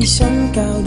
ให้ฉันก้าวเ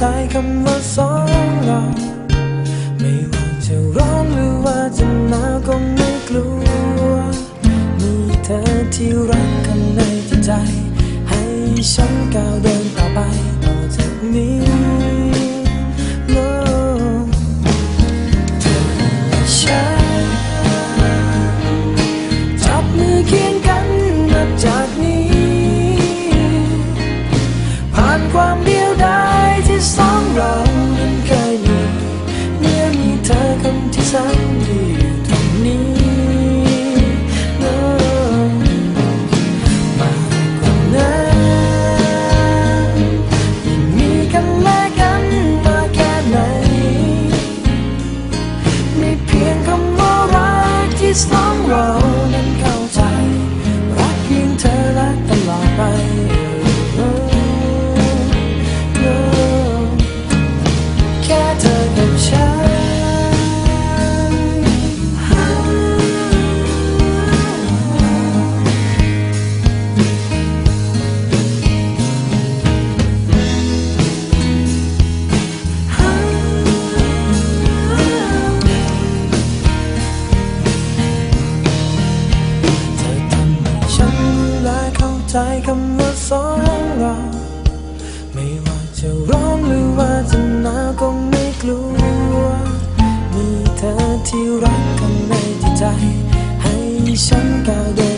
ใจคำว่าสองเรา ไม่ว่าจะร้อนหรือว่าจะหนาวก็ไม่กลัว มีเธอที่รักกันในจิตใจ ให้ฉันก้าวเดินต่อไปต่อจากนี้ No เธอและฉันจับมือเคียงกันนับจากนี้ ผ่านความเดียวดาย ที่สองเรานั้นเคยมีเมื่อมีเธอคนที่แสนดีอยู่ตรงนี้มากกว่านั้นยังมีกันและกันมาแค่ไหนม่เพียงคำว่ารักที่สองเรา ที่รักกันในจิตใจ ให้ฉันก้าวเดิน